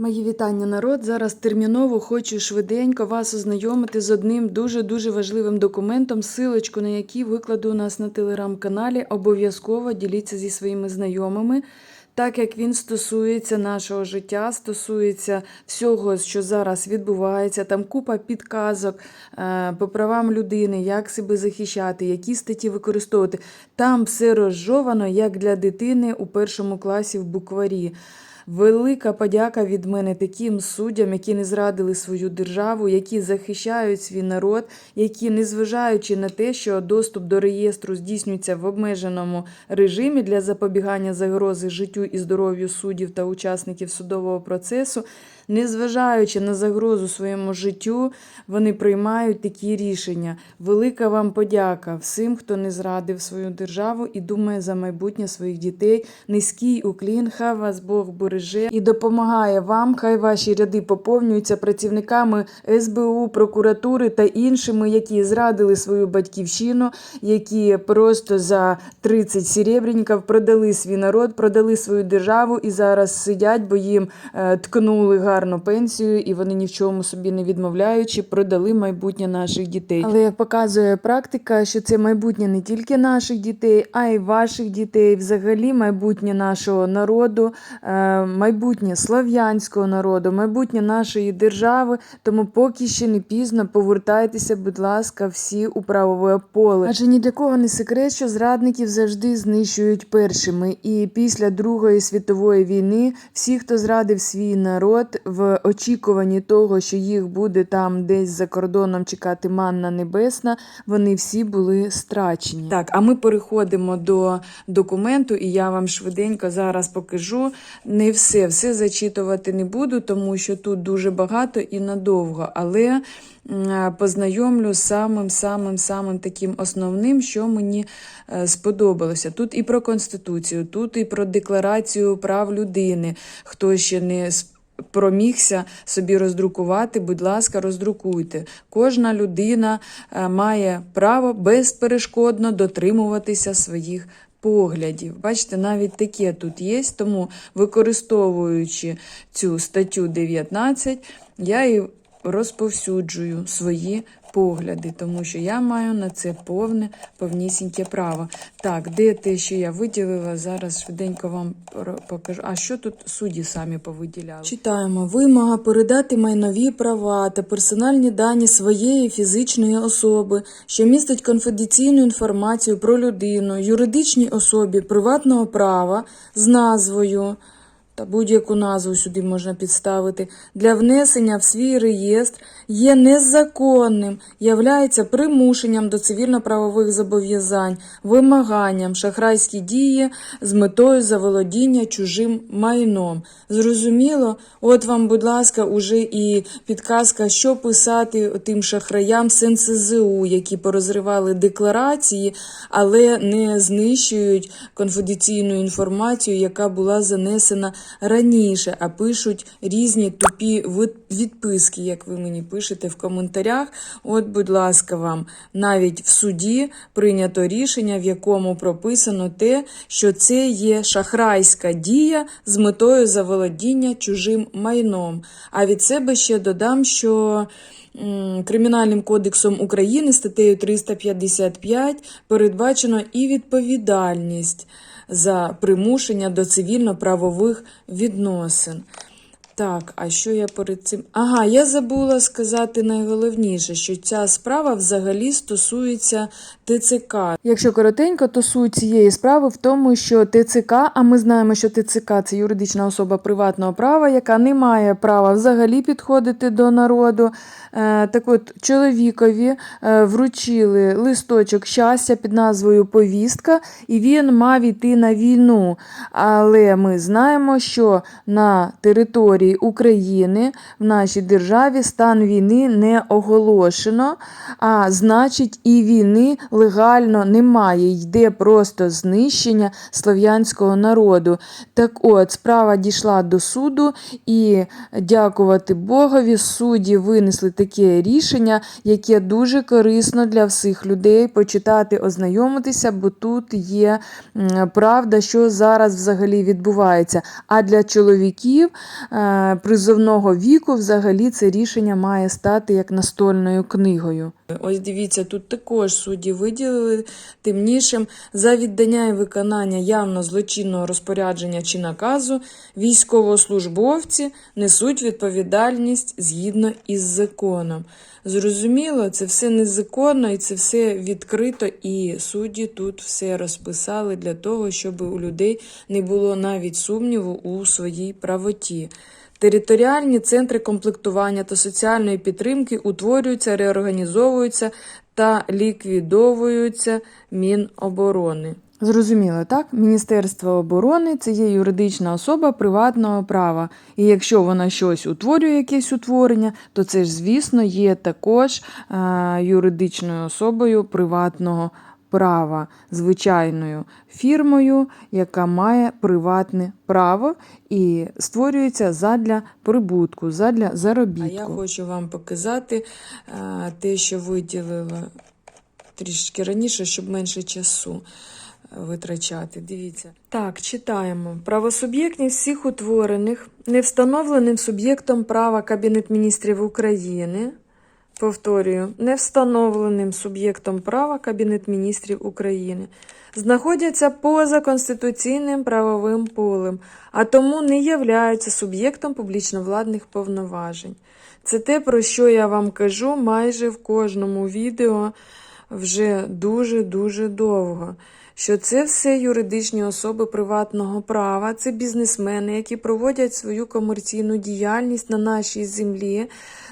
Мої вітання, народ. Зараз терміново хочу швиденько вас ознайомити з одним дуже-дуже важливим документом, силочку на який викладу у нас на телеграм-каналі. Обов'язково діліться зі своїми знайомими, так як він стосується нашого життя, стосується всього, що зараз відбувається. Там купа підказок е, по правам людини, як себе захищати, які статті використовувати. Там все розжовано, як для дитини у першому класі в букварі. Велика подяка від мене таким суддям, які не зрадили свою державу, які захищають свій народ, які, незважаючи на те, що доступ до реєстру здійснюється в обмеженому режимі для запобігання загрози життю і здоров'ю суддів та учасників судового процесу, незважаючи на загрозу своєму життю, вони приймають такі рішення. Велика вам подяка всім, хто не зрадив свою державу і думає за майбутнє своїх дітей. Низький уклін, хай вас Бог береже і допомагає вам. Хай ваші ряди поповнюються працівниками СБУ, прокуратури та іншими, які зрадили свою батьківщину, які просто за 30 серебряників продали свій народ, продали свою державу і зараз сидять, бо їм е, ткнули гарну пенсію, і вони ні в чому собі не відмовляючи, продали майбутнє наших дітей. Але як показує практика, що це майбутнє не тільки наших дітей, а й ваших дітей, взагалі майбутнє нашого народу, е, майбутнє слов'янського народу, майбутнє нашої держави. Тому поки ще не пізно повертайтеся, будь ласка, всі у правове поле. Адже ні для кого не секрет, що зрадників завжди знищують першими. І після Другої світової війни всі, хто зрадив свій народ в очікуванні того, що їх буде там десь за кордоном чекати манна небесна, вони всі були страчені. Так, а ми переходимо до документу, і я вам швиденько зараз покажу. Не все, все зачитувати не буду, тому що тут дуже багато і надовго. Але познайомлю з самим самим таким основним, що мені е, сподобалося. Тут і про конституцію, тут і про декларацію прав людини. Хто ще не Промігся собі роздрукувати, будь ласка, роздрукуйте. Кожна людина е, має право безперешкодно дотримуватися своїх поглядів. Бачите, навіть таке тут є, тому використовуючи цю статтю 19, я і розповсюджую свої погляди, тому що я маю на це повне, повнісіньке право. Так, де те, що я виділила, зараз швиденько вам покажу. А що тут судді самі повиділяли? Читаємо. Вимога передати майнові права та персональні дані своєї фізичної особи, що містить конфіденційну інформацію про людину, юридичній особі приватного права з назвою та будь-яку назву сюди можна підставити, для внесення в свій реєстр є незаконним, являється примушенням до цивільно-правових зобов'язань, вимаганням шахрайські дії з метою заволодіння чужим майном. Зрозуміло? От вам, будь ласка, уже і підказка, що писати тим шахраям з НСЗУ, які порозривали декларації, але не знищують конфіденційну інформацію, яка була занесена раніше, а пишуть різні тупі відписки, як ви мені пишете в коментарях. От, будь ласка, вам навіть в суді прийнято рішення, в якому прописано те, що це є шахрайська дія з метою заволодіння чужим майном. А від себе ще додам, що. Кримінальним кодексом України статтею 355 передбачено і відповідальність за примушення до цивільно-правових відносин. Так, а що я перед цим? Ага, я забула сказати найголовніше, що ця справа взагалі стосується ТЦК. Якщо коротенько, то суть цієї справи в тому, що ТЦК, а ми знаємо, що ТЦК це юридична особа приватного права, яка не має права взагалі підходити до народу. Е, так от, чоловікові е, вручили листочок щастя під назвою Повістка, і він мав іти на війну. Але ми знаємо, що на території України в нашій державі стан війни не оголошено, а значить, і війни легально немає. Йде просто знищення слов'янського народу. Так от, справа дійшла до суду, і дякувати Богові, судді винесли таке рішення, яке дуже корисно для всіх людей почитати, ознайомитися, бо тут є правда, що зараз взагалі відбувається. А для чоловіків е, призовного віку, взагалі це рішення має стати як настольною книгою. Ось дивіться, тут також судді виділили темнішим за віддання і виконання явно злочинного розпорядження чи наказу військовослужбовці несуть відповідальність згідно із законом. Зрозуміло, це все незаконно і це все відкрито, і судді тут все розписали для того, щоб у людей не було навіть сумніву у своїй правоті. Територіальні центри комплектування та соціальної підтримки утворюються, реорганізовуються та ліквідовуються Міноборони. Зрозуміло, так? Міністерство оборони це є юридична особа приватного права. І якщо вона щось утворює, якесь утворення, то це ж, звісно, є також е, юридичною особою приватного права, звичайною фірмою, яка має приватне право і створюється задля прибутку, задля заробітку. А я хочу вам показати е, те, що виділила трішки раніше, щоб менше часу витрачати. Дивіться. Так, читаємо. Правосуб'єктність всіх утворених, не встановленим суб'єктом права Кабінет міністрів України. Повторюю, не встановленим суб'єктом права Кабінет міністрів України знаходяться поза конституційним правовим полем, а тому не являються суб'єктом публічно-владних повноважень. Це те, про що я вам кажу майже в кожному відео вже дуже-дуже довго. Що це все юридичні особи приватного права, це бізнесмени, які проводять свою комерційну діяльність на нашій землі,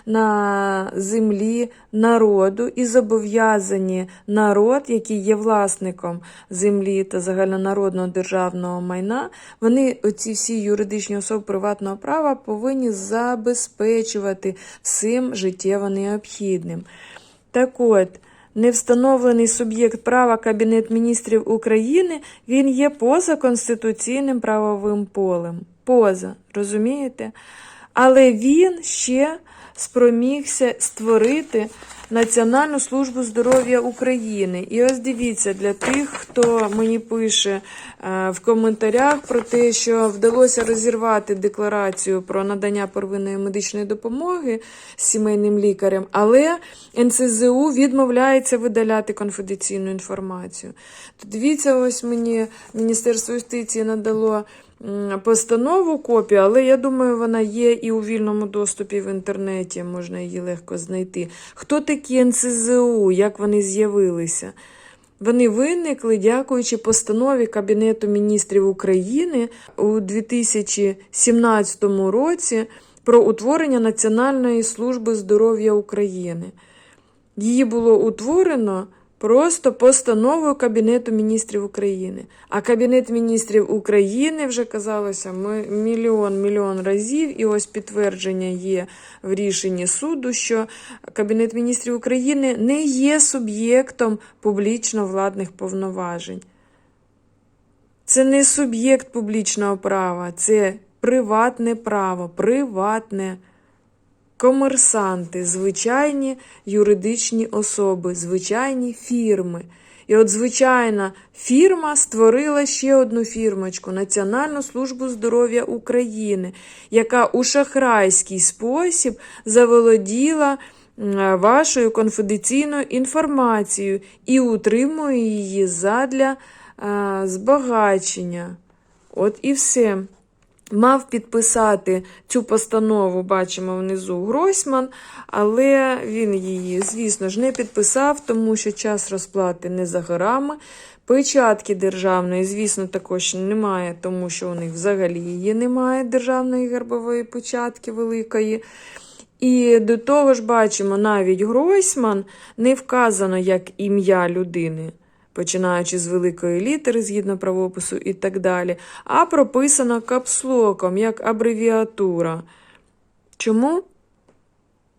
на землі народу і зобов'язані народ, який є власником землі та загальнонародного державного майна, вони, оці всі юридичні особи приватного права, повинні забезпечувати всім життєво необхідним. Так от. Невстановлений суб'єкт права Кабінет міністрів України, він є поза конституційним правовим полем. Поза, розумієте? Але він ще спромігся створити Національну службу здоров'я України. І ось дивіться, для тих, хто мені пише е, в коментарях про те, що вдалося розірвати декларацію про надання первинної медичної допомоги сімейним лікарям, але НСЗУ відмовляється видаляти конфіденційну інформацію. То дивіться, ось мені Міністерство юстиції надало постанову копію, але я думаю, вона є і у вільному доступі в інтернеті, можна її легко знайти. Хто такі НСЗУ, як вони з'явилися? Вони виникли, дякуючи постанові Кабінету міністрів України у 2017 році про утворення Національної служби здоров'я України. Її було утворено Просто постановою Кабінету міністрів України. А Кабінет міністрів України вже казалося мільйон мільйон разів, і ось підтвердження є в рішенні суду, що Кабінет міністрів України не є суб'єктом публічно владних повноважень. Це не суб'єкт публічного права, це приватне право, приватне. Комерсанти, звичайні юридичні особи, звичайні фірми. І от звичайна фірма створила ще одну фірмочку Національну службу здоров'я України, яка у шахрайський спосіб заволоділа вашою конфіденційною інформацією і утримує її задля збагачення. От і все. Мав підписати цю постанову, бачимо внизу Гройсман, але він її, звісно ж, не підписав, тому що час розплати не за горами. Печатки державної, звісно, також немає, тому що у них взагалі її немає державної гербової печатки великої. І до того ж, бачимо, навіть Гройсман не вказано як ім'я людини починаючи з великої літери згідно правопису і так далі, а прописано капслоком як абревіатура. Чому?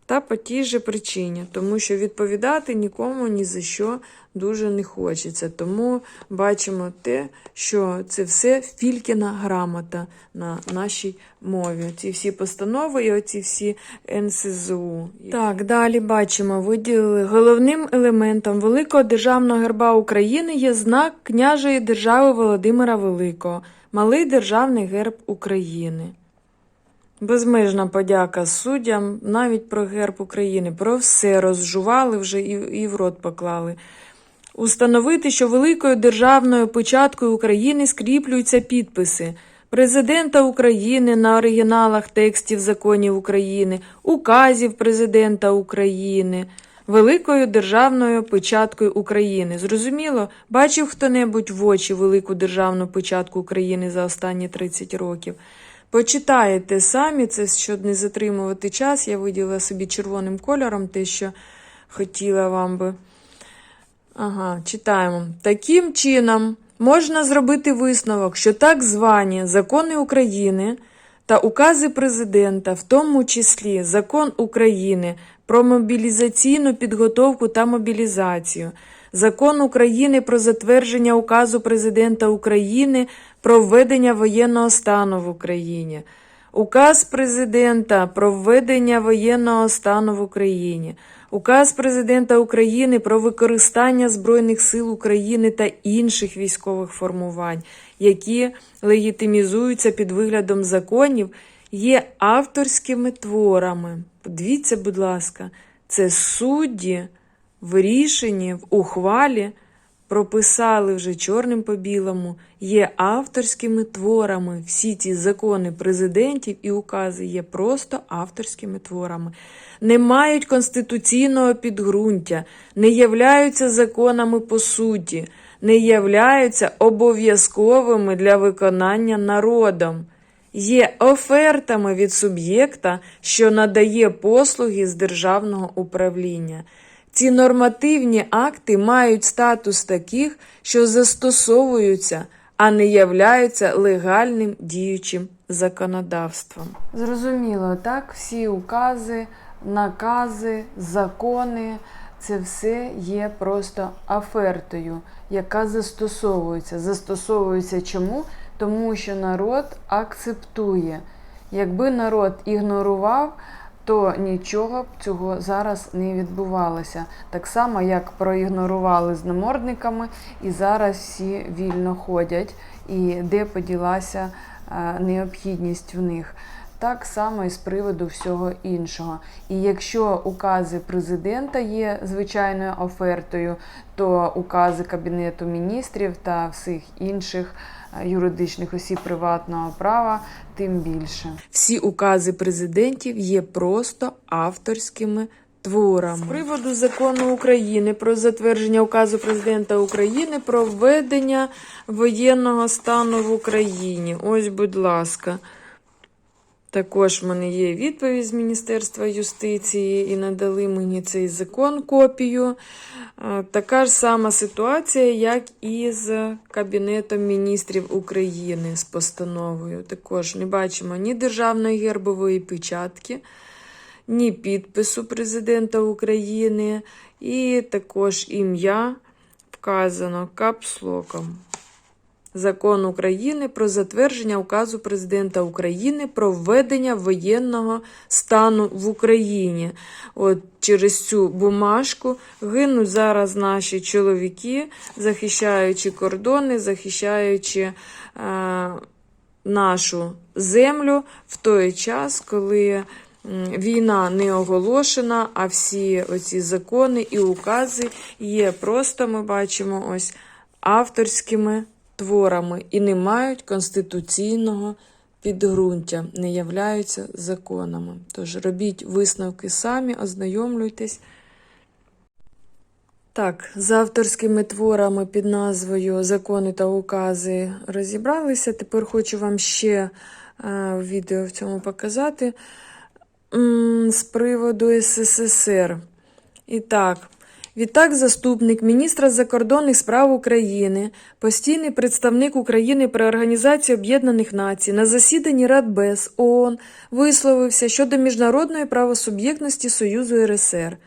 Та по тій же причині, тому що відповідати нікому ні за що дуже не хочеться. Тому бачимо те, що це все фількіна грамота на нашій мові. Ці всі постанови і оці всі НСЗУ. Так, далі бачимо, виділили головним елементом Великого державного герба України є знак княжої держави Володимира Великого, малий державний герб України. Безмежна подяка суддям, навіть про герб України, про все розжували вже і, і в рот поклали. Установити, що великою державною печаткою України скріплюються підписи Президента України на оригіналах текстів законів України, указів Президента України, великою державною печаткою України. Зрозуміло, бачив хто-небудь в очі велику державну печатку України за останні 30 років. Почитаєте самі це, щоб не затримувати час. Я виділа собі червоним кольором те, що хотіла вам би. Ага, читаємо. Таким чином можна зробити висновок, що так звані закони України та укази президента, в тому числі закон України про мобілізаційну підготовку та мобілізацію, закон України про затвердження указу президента України про введення воєнного стану в Україні. Указ президента про введення воєнного стану в Україні, Указ президента України про використання Збройних сил України та інших військових формувань, які легітимізуються під виглядом законів, є авторськими творами. Подивіться, будь ласка, це судді в рішенні, в ухвалі прописали вже чорним по білому, є авторськими творами. Всі ці закони президентів і укази є просто авторськими творами, не мають конституційного підґрунтя, не являються законами по суті, не являються обов'язковими для виконання народом. Є офертами від суб'єкта, що надає послуги з державного управління. Ці нормативні акти мають статус таких, що застосовуються, а не являються легальним діючим законодавством. Зрозуміло, так, всі укази, накази, закони це все є просто офертою, яка застосовується. Застосовується чому? Тому що народ акцептує. Якби народ ігнорував, то нічого б цього зараз не відбувалося. Так само, як проігнорували з намордниками, і зараз всі вільно ходять, і де поділася е, необхідність в них. Так само і з приводу всього іншого. І якщо укази президента є звичайною офертою, то укази Кабінету міністрів та всіх інших е, юридичних осіб приватного права тим більше. Всі укази президентів є просто авторськими творами. З приводу закону України про затвердження указу президента України про введення воєнного стану в Україні. Ось, будь ласка. Також в мене є відповідь з Міністерства юстиції і надали мені цей закон копію. Е, Така ж сама ситуація, як і з Кабінетом міністрів України з постановою. Також не бачимо ні державної гербової печатки, ні підпису президента України, і також ім'я вказано капслоком. Закон України про затвердження указу президента України про введення воєнного стану в Україні. От через цю бумажку гинуть зараз наші чоловіки, захищаючи кордони, захищаючи е, нашу землю в той час, коли війна не оголошена, а всі оці закони і укази є просто, ми бачимо, ось авторськими творами і не мають конституційного підґрунтя, не являються законами. Тож робіть висновки самі, ознайомлюйтесь. Так, з авторськими творами під назвою Закони та укази розібралися. Тепер хочу вам ще е, відео в цьому показати з приводу СССР. І так, Відтак, заступник міністра закордонних справ України, постійний представник України при Організації Об'єднаних Націй на засіданні Радбез ООН висловився щодо міжнародної правосуб'єктності Союзу РСР.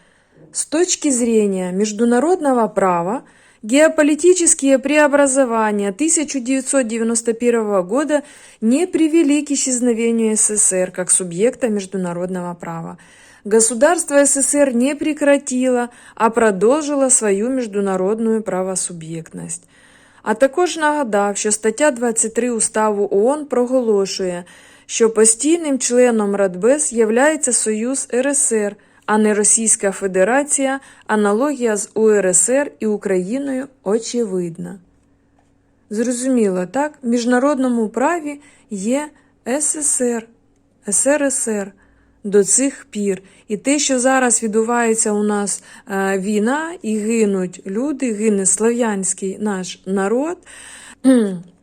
С точки зрения международного права, геополитические преобразования 1991 года не привели к исчезновению СССР как субъекта международного права. Государство СССР не прекратило, а продовжило свою міжнародну правосуб'єктність. А також нагадав, що стаття 23 Уставу ООН проголошує, що постійним членом Радбез являється Союз РСР, а не Російська Федерація, аналогія з УРСР і Україною очевидна. Зрозуміло, так? В міжнародному праві є СССР, СРСР до цих пір. І те, що зараз відбувається у нас е, війна і гинуть люди, гине слав'янський наш народ,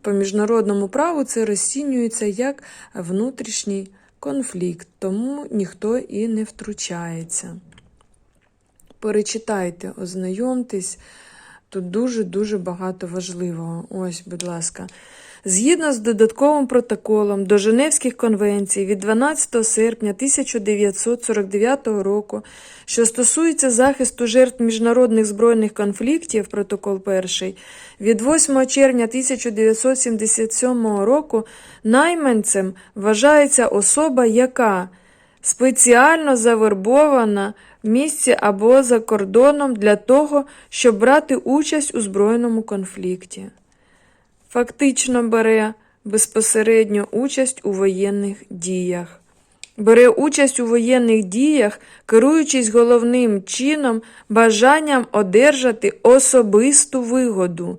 по міжнародному праву це розцінюється як внутрішній конфлікт, тому ніхто і не втручається. Перечитайте, ознайомтесь. Тут дуже-дуже багато важливого. Ось, будь ласка. Згідно з додатковим протоколом до Женевських конвенцій від 12 серпня 1949 року, що стосується захисту жертв міжнародних збройних конфліктів, протокол 1, від 8 червня 1977 року найманцем вважається особа, яка спеціально завербована в місці або за кордоном для того, щоб брати участь у збройному конфлікті. Фактично бере безпосередньо участь у воєнних діях. Бере участь у воєнних діях, керуючись головним чином бажанням одержати особисту вигоду,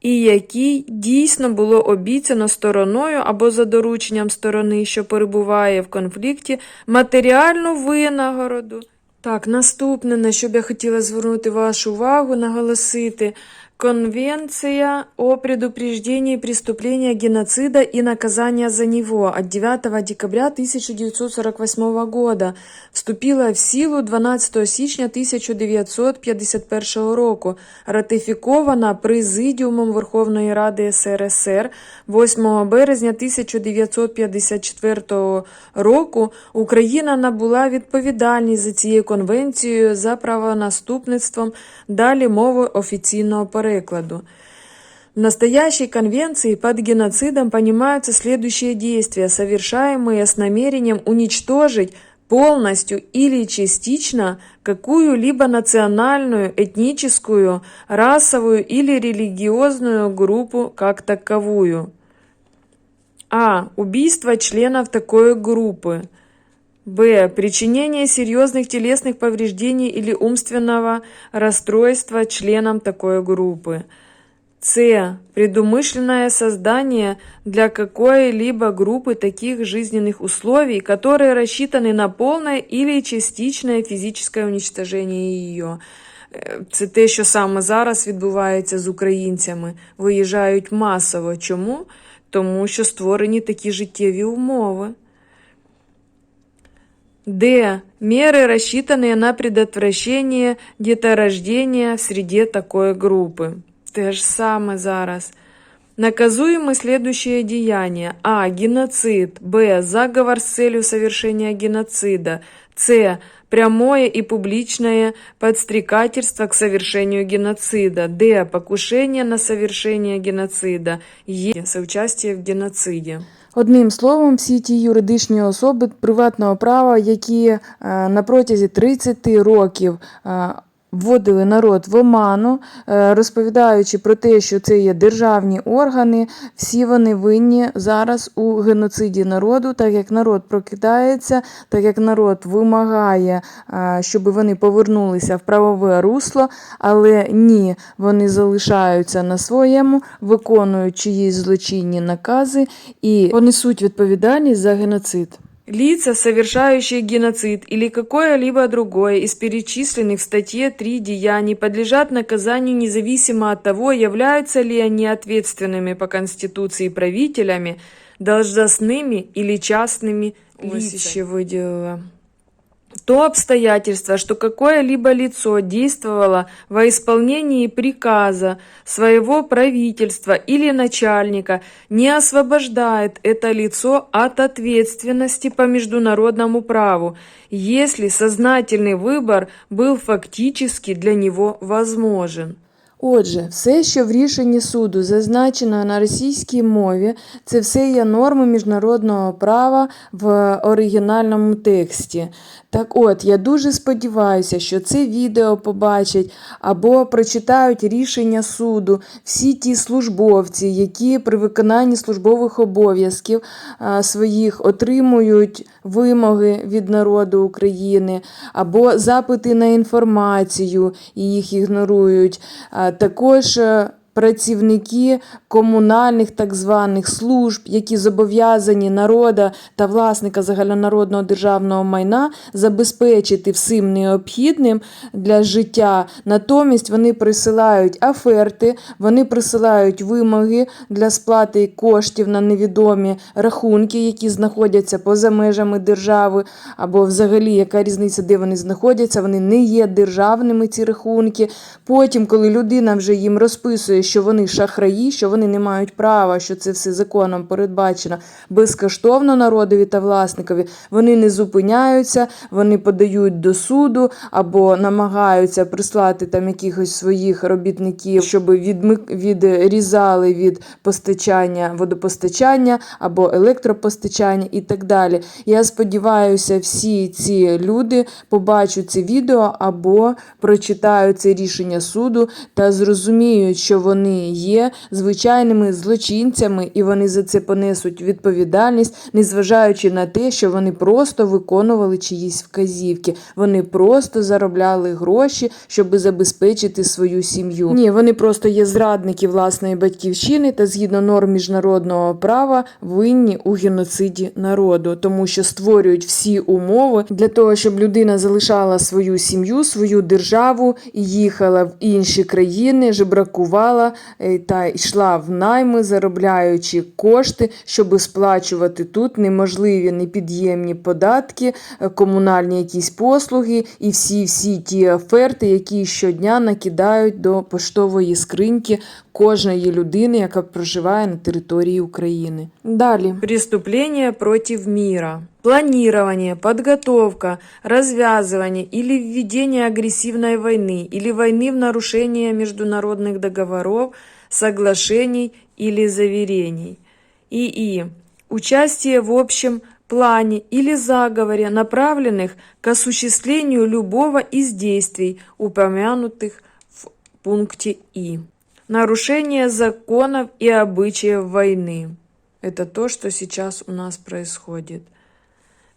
і який дійсно було обіцяно стороною або за дорученням сторони, що перебуває в конфлікті, матеріальну винагороду. Так, наступне, на що б я хотіла звернути вашу увагу, наголосити. Конвенция о предупреждении преступления геноцида и наказания за него от 9 декабря 1948 года вступила в силу 12 січня 1951 року, ратифікована Президіумом Верховної Ради СРСР 8 березня 1954 року. Україна набула відповідальність за цією конвенцією за правонаступництвом далі мови офіційного перекладу. В настоящей конвенции под геноцидом понимаются следующие действия, совершаемые с намерением уничтожить полностью или частично какую-либо национальную, этническую, расовую или религиозную группу как таковую. А. Убийство членов такой группы. Б. Причинение серьезных телесных повреждений или умственного расстройства членам такой группы. С. Предумышленное создание для какой-либо группы таких жизненных условий, которые рассчитаны на полное или частичное фізичне уничтожение її. Е, Це те, що саме зараз відбувається з українцями. Виїжджають масово. Чому? Тому що створені такі життєві умови. Д. Меры, рассчитанные на предотвращение деторождения в среде такой группы. Те ж саме зараз. Наказуемы следующие деяния. А. Геноцид. Б. Заговор с целью совершения геноцида. С. Прямое и публичное подстрекательство к совершению геноцида. Д. Покушение на совершение геноцида. Е. Соучастие в геноциде. Одним словом, всі ті юридичні особи приватного права, які е, на протязі 30 років е, вводили народ в оману, е, розповідаючи про те, що це є державні органи, всі вони винні зараз у геноциді народу, так як народ прокидається, так як народ вимагає, е, щоб вони повернулися в правове русло, але ні, вони залишаються на своєму, виконують чиїсь злочинні накази і понесуть відповідальність за геноцид. Лица, совершающие геноцид или какое-либо другое из перечисленных в статье 3 деяний, подлежат наказанию независимо от того, являются ли они ответственными по Конституции правителями, должностными или частными лицами. еще выделила То обстоятельство, что какое-либо лицо действовало во исполнении приказа своего правительства или начальника, не освобождает это лицо от ответственности по международному праву, если сознательный выбор был фактически для него возможен. Отже, все, що в рішенні суду зазначено на російській мові, це все є норми міжнародного права в оригінальному тексті. Так от, я дуже сподіваюся, що це відео побачать або прочитають рішення суду всі ті службовці, які при виконанні службових обов'язків а, своїх отримують вимоги від народу України, або запити на інформацію і їх ігнорують. А, також е, працівники комунальних так званих служб, які зобов'язані народа та власника загальнонародного державного майна забезпечити всім необхідним для життя. Натомість вони присилають оферти, вони присилають вимоги для сплати коштів на невідомі рахунки, які знаходяться поза межами держави, або взагалі яка різниця, де вони знаходяться, вони не є державними ці рахунки. Потім, коли людина вже їм розписує, що вони шахраї, що вони не мають права, що це все законом передбачено безкоштовно народові та власникові, вони не зупиняються, вони подають до суду або намагаються прислати там якихось своїх робітників, щоб відмик... відрізали від постачання водопостачання або електропостачання і так далі. Я сподіваюся, всі ці люди побачать це відео або прочитають це рішення суду та зрозуміють, що вони є звичайними злочинцями і вони за це понесуть відповідальність, незважаючи на те, що вони просто виконували чиїсь вказівки. Вони просто заробляли гроші, щоб забезпечити свою сім'ю. Ні, вони просто є зрадники власної батьківщини та згідно норм міжнародного права винні у геноциді народу, тому що створюють всі умови для того, щоб людина залишала свою сім'ю, свою державу і їхала в інші країни, жебракувала е, та йшла в найми, заробляючи кошти, щоб сплачувати тут неможливі непід'ємні податки, е, комунальні якісь послуги і всі всі ті оферти, які щодня накидають до поштової скриньки кожної людини, яка проживає на території України. Далі преступлення проти міра. Планирование, подготовка, развязывание или введение агрессивной войны или войны в нарушение международных договоров, соглашений или заверений. ИИ. Участие в общем плане или заговоре, направленных к осуществлению любого из действий, упомянутых в пункте И. Нарушение законов и обычаев войны. Это то, что сейчас у нас происходит.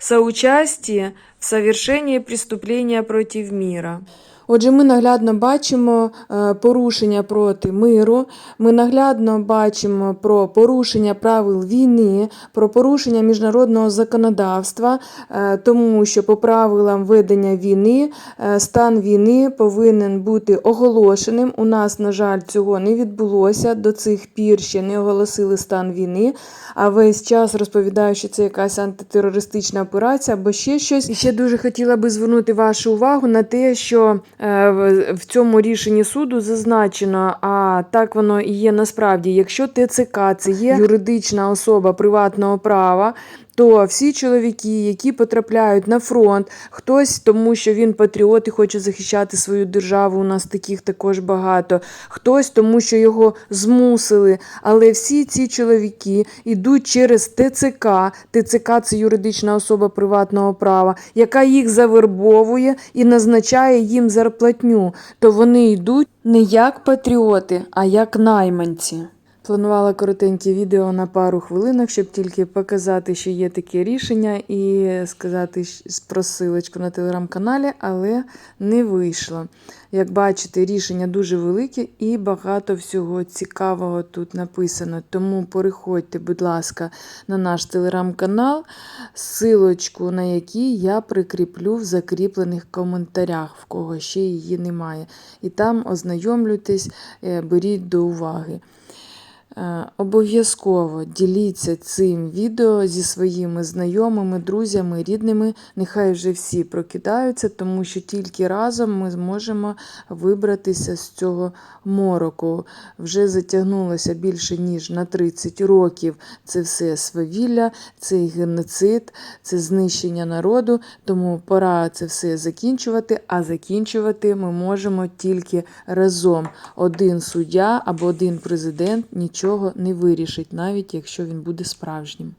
Соучастие в совершении преступления против мира. Отже, ми наглядно бачимо е, порушення проти миру, ми наглядно бачимо про порушення правил війни, про порушення міжнародного законодавства, е, тому що по правилам ведення війни е, стан війни повинен бути оголошеним. У нас, на жаль, цього не відбулося. До цих пір ще не оголосили стан війни, а весь час розповідають, що це якась антитерористична операція або ще щось. І ще дуже хотіла би звернути вашу увагу на те, що в- в цьому рішенні суду зазначено, а так воно і є насправді, якщо ТЦК це є юридична особа приватного права. То всі чоловіки, які потрапляють на фронт, хтось тому, що він патріот і хоче захищати свою державу, у нас таких також багато, хтось тому, що його змусили. Але всі ці чоловіки йдуть через ТЦК. ТЦК це юридична особа приватного права, яка їх завербовує і назначає їм зарплатню. То вони йдуть не як патріоти, а як найманці. Планувала коротеньке відео на пару хвилинок, щоб тільки показати, що є таке рішення, і сказати про силочку на телеграм-каналі, але не вийшло. Як бачите, рішення дуже велике і багато всього цікавого тут написано. Тому переходьте, будь ласка, на наш телеграм-канал, силочку на який я прикріплю в закріплених коментарях, в кого ще її немає. І там ознайомлюйтесь, е, беріть до уваги. Е, Обов'язково діліться цим відео зі своїми знайомими, друзями, рідними. Нехай вже всі прокидаються, тому що тільки разом ми зможемо вибратися з цього мороку. Вже затягнулося більше ніж на 30 років. Це все свавілля, це геноцид, це знищення народу. Тому пора це все закінчувати. А закінчувати ми можемо тільки разом. Один суддя або один президент нічого не вирішить, навіть якщо він буде справжнім.